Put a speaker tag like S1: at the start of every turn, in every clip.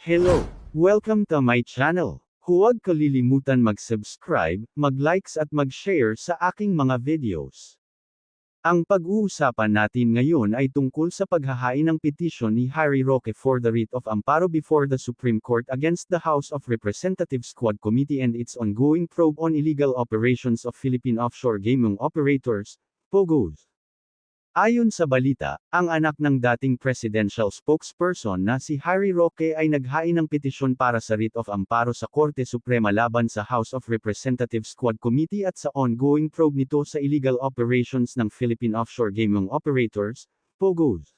S1: Hello! Welcome to my channel. Huwag kalilimutan mag-subscribe, mag-likes at mag-share sa aking mga videos. Ang pag-uusapan natin ngayon ay tungkol sa paghahain ng petisyon ni Harry Roque for the writ of amparo before the Supreme Court against the House of Representatives Quad Committee and its ongoing probe on illegal operations of Philippine offshore gaming operators, POGOs. Ayon sa balita, ang anak ng dating presidential spokesperson na si Harry Roque ay naghain ng petisyon para sa writ of amparo sa Korte Suprema laban sa House of Representatives Quad Committee at sa ongoing probe nito sa illegal operations ng Philippine Offshore Gaming Operators, POGOs.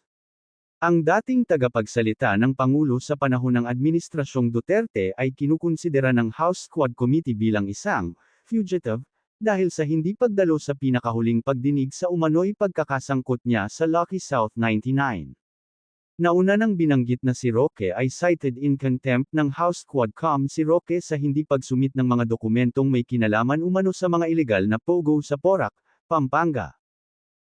S1: Ang dating tagapagsalita ng Pangulo sa panahon ng Administrasyong Duterte ay kinukonsidera ng House Quad Committee bilang isang fugitive dahil sa hindi pagdalo sa pinakahuling pagdinig sa umano'y pagkakasangkot niya sa Lucky South 99. Nauna nang binanggit na si Roque ay cited in contempt ng House Quadcom si Roque sa hindi pagsumit ng mga dokumentong may kinalaman umano sa mga ilegal na pogo sa Porac, Pampanga.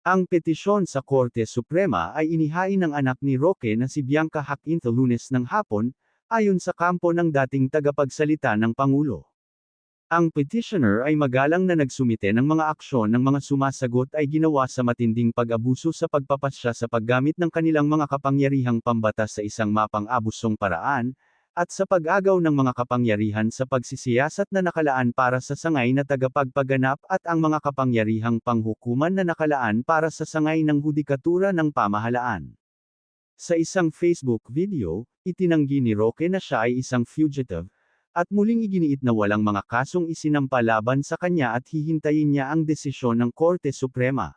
S1: Ang petisyon sa Korte Suprema ay inihain ng anak ni Roque na si Bianca Haquinto lunes ng hapon, ayon sa kampo ng dating tagapagsalita ng Pangulo. Ang petitioner ay magalang na nagsumite ng mga aksyon ng mga sumasagot ay ginawa sa matinding pag-abuso sa pagpapasya sa paggamit ng kanilang mga kapangyarihang pambatas sa isang mapang-abusong paraan, at sa pag-agaw ng mga kapangyarihan sa pagsisiyasat na nakalaan para sa sangay na tagapagpaganap at ang mga kapangyarihang panghukuman na nakalaan para sa sangay ng hudikatura ng pamahalaan. Sa isang Facebook video, itinanggi ni Roque na siya ay isang fugitive, at muling iginiit na walang mga kasong isinampa laban sa kanya at hihintayin niya ang desisyon ng Korte Suprema.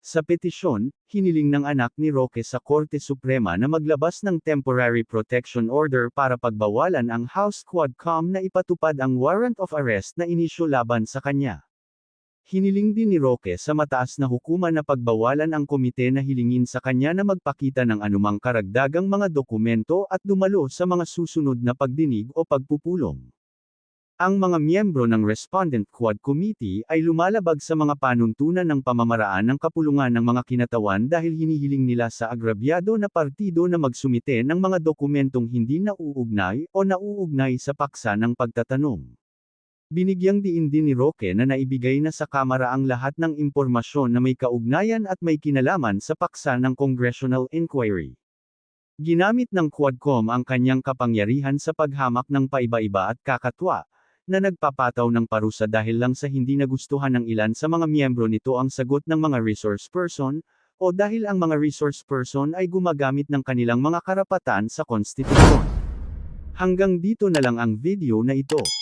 S1: Sa petisyon, hiniling ng anak ni Roque sa Korte Suprema na maglabas ng temporary protection order para pagbawalan ang House Quadcom na ipatupad ang warrant of arrest na inisyo laban sa kanya. Hiniling din ni Roque sa mataas na hukuman na pagbawalan ang komite na hilingin sa kanya na magpakita ng anumang karagdagang mga dokumento at dumalo sa mga susunod na pagdinig o pagpupulong. Ang mga miyembro ng Respondent Quad Committee ay lumalabag sa mga panuntunan ng pamamaraan ng kapulungan ng mga kinatawan dahil hinihiling nila sa agrabyado na partido na magsumite ng mga dokumentong hindi nauugnay o nauugnay sa paksa ng pagtatanong. Binigyang diin din ni Roque na naibigay na sa Kamara ang lahat ng impormasyon na may kaugnayan at may kinalaman sa paksa ng Congressional Inquiry. Ginamit ng Quadcom ang kanyang kapangyarihan sa paghamak ng paiba-iba at kakatwa, na nagpapataw ng parusa dahil lang sa hindi nagustuhan ng ilan sa mga miyembro nito ang sagot ng mga resource person, o dahil ang mga resource person ay gumagamit ng kanilang mga karapatan sa konstitusyon. Hanggang dito na lang ang video na ito.